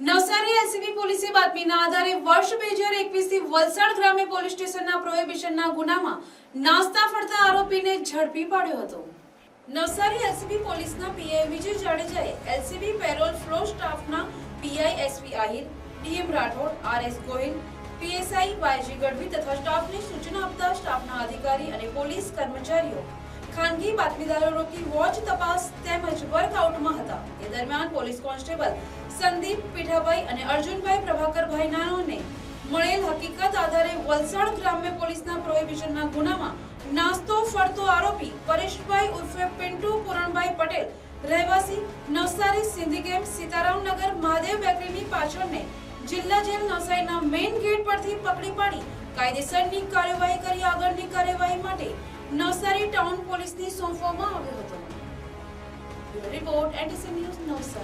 Navsari LCB પોલીસે બાતમીના આધારે વર્ષ બે હજાર એકવીસથી વલસાડ ગ્રામ્ય પોલીસ સ્ટેશનના પ્રોહિબિશનના ગુનામાં નાસ્તા ફરતા આરોપીને ઝડપી પાડ્યો હતો. નવસારી એલસીબી પોલીસના પીઆઈ વિજય જાડેજાએ એલસીબી પેરોલ ફ્લો સ્ટાફના PI SV Ahir, DM Rathod, RS Gohil, PSI YG Gadhvi તથા સ્ટાફને સૂચના આપતા સ્ટાફના અધિકારી અને પોલીસ કર્મચારીઓ ખાનગી બાતમીદારો રોકી વોચ તપાસ તેમજ વર્કઆઉટમાં દરમિયાન પોલીસ કોન્સ્ટેબલ સંદીપ પીઠાભાઈ અને અર્જુનભાઈ પ્રભાકરભાઈ નાનોને મળેલ હકીકત આધારે વલસાડ ગ્રામ્ય પોલીસના પ્રોહિબિશનના ગુનામાં નાસ્તો, ફરતો આરોપી પરેશભાઈ ઉર્ફે પિન્ટુ પૂરણભાઈ પટેલ, રહેવાસી નવસારી સિંધી કેમ્પ સીતારામનગર મહાદેવ બેકરીની પાછળને જિલ્લા જેલ નવસારીના મેઇન ગેટ પરથી પકડી પાડી કાયદેસરની કાર્યવાહી કરી આગળની કાર્યવાહી માટે નવસારી ટાઉન પોલીસને સોંપવામાં આવ્યો હતો. Report NTC News, no sir.